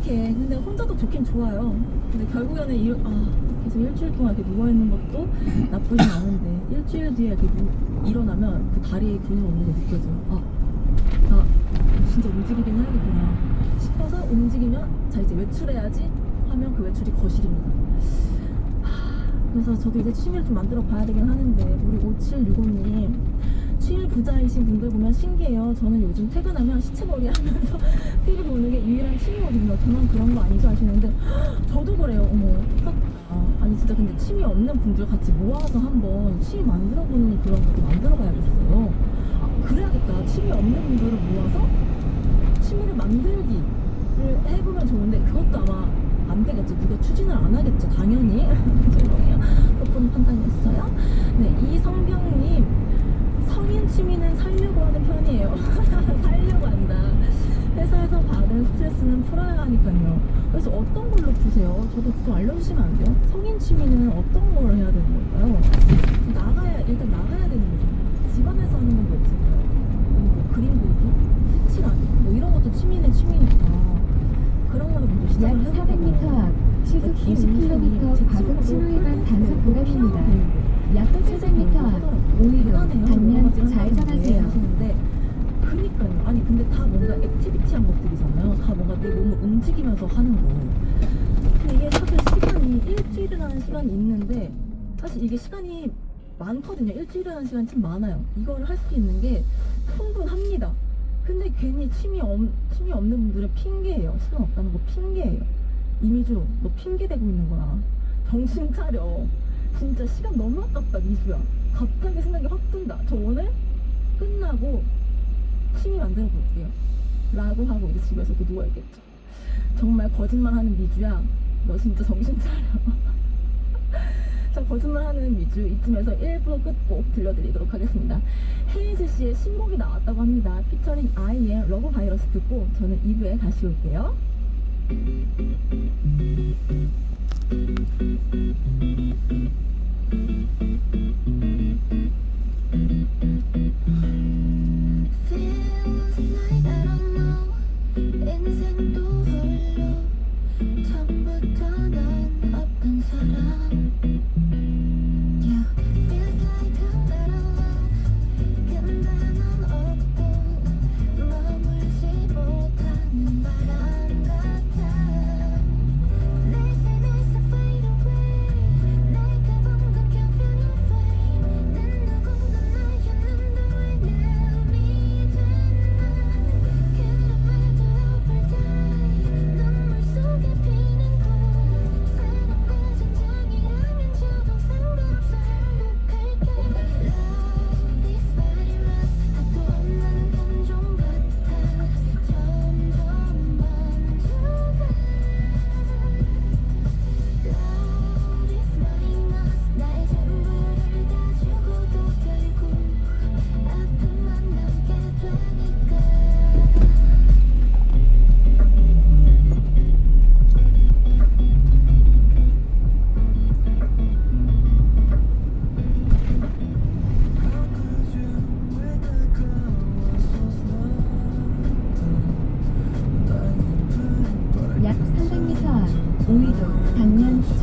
이렇게 근데 혼자도 좋긴 좋아요. 근데 결국에는 일, 아 계속 일주일 동안 이렇게 누워 있는 것도 나쁘진 않은데 일주일 뒤에 이렇게 누, 일어나면 그 다리에 근육 없는 게 느껴져요. 아, 나 진짜 움직이긴 해야겠구나 싶어서 움직이면 자 이제 외출해야지 하면 그 외출이 거실입니다. 하, 그래서 저도 이제 취미를 좀 만들어 봐야 되긴 하는데 우리 5765님 취미 부자이신 분들 보면 신기해요. 저는 요즘 퇴근하면 시체놀이 하면서 TV 보는 게 유일한 취미거든요. 저만 그런 거 아니죠 하시는데 저도 그래요. 어머 똑같다. 아니 진짜 근데 취미 없는 분들 같이 모아서 한번 취미 만들어보는 그런 것도 만들어봐야겠어요. 아, 그래야겠다. 취미 없는 분들을 모아서 취미를 만들기를 해보면 좋은데 그것도 아마 안 되겠죠. 누가 추진을 안 하겠죠. 당연히. 죄송해요. 그분 판단이었어요. 네, 이성경님. 성인 취미는 살려고 하는 편이에요. 살려고 한다. 스트레스는 풀어야 하니까요. 그래서 어떤 걸로 푸세요? 저도 좀 알려주시면 안 돼요? 성인 취미는 어떤 걸 해야 되는 걸까요? 나가야, 일단 나가야 되는 거죠. 집안에서 하는 건 뭐 없을까요? 뭐 그림 그리기? 색칠하기? 뭐 이런 것도 취미는 취미니까. 그런 거는 먼저 약 시작을 해보고 400m 앞 시속 90km 과속 신호 위반 단속 구간입니다. 약 700m 앞 오히려 방면 좌회전하세요. 그니까요. 아니 근데 다 뭔가 액티비티한 것들이잖아요. 다 뭔가 내 몸을 움직이면서 하는 거. 근데 이게 사실 시간이 일주일이라는 시간이 있는데 사실 이게 시간이 많거든요. 일주일이라는 시간이 참 많아요. 이걸 할 수 있는 게 충분합니다. 근데 괜히 취미 없, 취미 없는 분들은 핑계예요. 시간 없다는 거 핑계예요. 이미주, 너 핑계 대고 있는 거야. 정신 차려. 진짜 시간 너무 아깝다, 미주야. 갑자기 생각이 확 든다. 저 오늘 끝나고 취미 만들어 볼게요. 라고 하고 이제 집에서 또 누워있겠죠. 정말 거짓말하는 미주야. 너 진짜 정신 차려. 자, 거짓말하는 미주 이쯤에서 1부 끝곡 들려드리도록 하겠습니다. 헤이즈 씨의 신곡이 나왔다고 합니다. 피처링 아이의 러브 바이러스 듣고 저는 2부에 다시 올게요.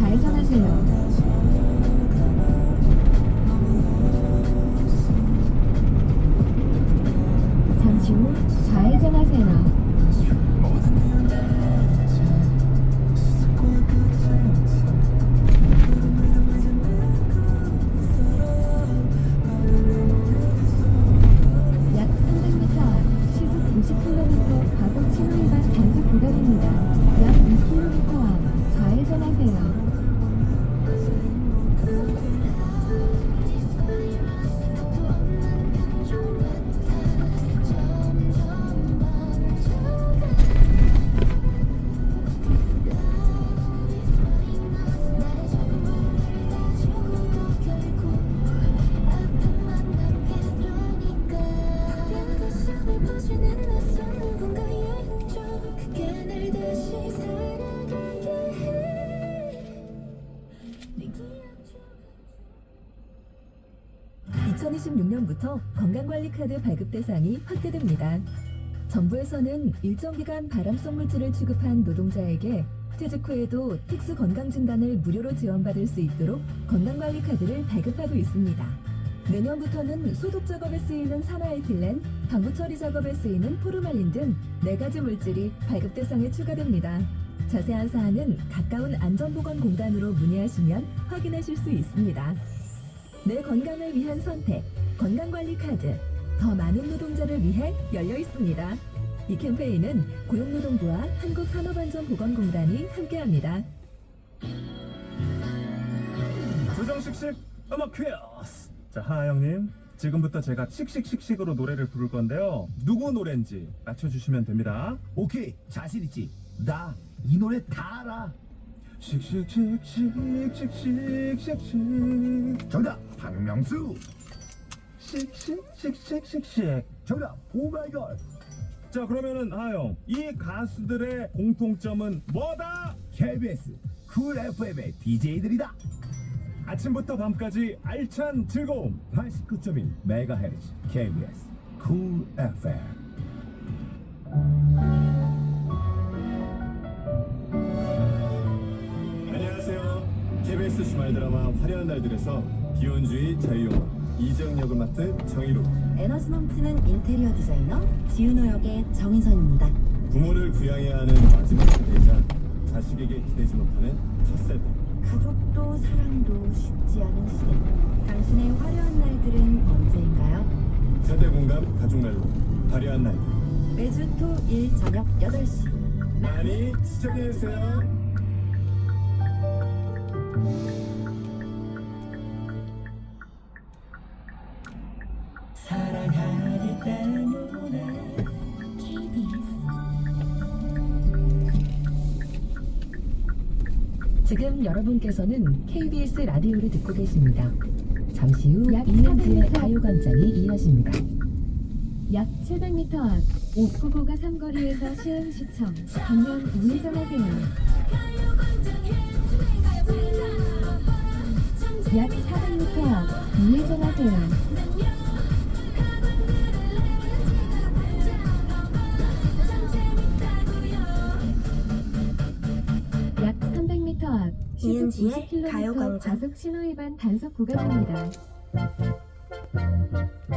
방면 좌회전하 2026년부터 건강관리 카드 발급 대상이 확대됩니다. 정부에서는 일정 기간 발암성 물질을 취급한 노동자에게 퇴직 후에도 특수 건강 진단을 무료로 지원받을 수 있도록 건강관리 카드를 발급하고 있습니다. 내년부터는 소독 작업에 쓰이는 산화에틸렌, 방부 처리 작업에 쓰이는 포르말린 등 네 가지 물질이 발급 대상에 추가됩니다. 자세한 사항은 가까운 안전보건공단으로 문의하시면 확인하실 수 있습니다. 내 건강을 위한 선택, 건강관리 카드. 더 많은 노동자를 위해 열려 있습니다. 이 캠페인은 고용노동부와 한국산업안전보건공단이 함께합니다. 조정식식 음악 퀴즈. 자, 하하영님. 지금부터 제가 씩씩씩씩으로 노래를 부를 건데요. 누구 노래인지 맞춰주시면 됩니다. 오케이 자신 있지 나 이 노래 다 알아 씩씩씩씩씩씩씩씩. 정답 박명수 씩씩씩씩씩씩. 정답 오마이걸 자, 그러면은 하하영. 이 가수들의 공통점은 뭐다? KBS 쿨 FM의 DJ들이다 아침부터 밤까지 알찬 즐거움. 89.1 메가헤르츠 KBS 쿨 FM KBS 주말 드라마 화려한 날들에서 기혼주의 자유용화 이정 역을 맡은 정희로 에너지 넘치는 인테리어 디자이너 지은호 역의 정인선입니다. 부모를 부양해야 하는 마지막 세대이자 자식에게 기대지 못하는 첫 세대 가족도 사랑도 쉽지 않은 시대. 당신의 화려한 날들은 언제인가요? 세대 공감 가족 날로 화려한 날들 매주 토일 저녁 8시. 많이 시청해주세요. 지금 여러분께서는 KBS 라디오를 듣고 계십니다. 잠시 후약 이은지의 400m 가요광장이 이어집니다. 약 700m 앞 옥구고가 삼거리에서 시흥시청 방면 우회전하세요. 약 400m 앞 우회전하세요. 약 300m 앞 시속 이은지의 90km 가요광장. 과속 신호 위반 단속 구간입니다.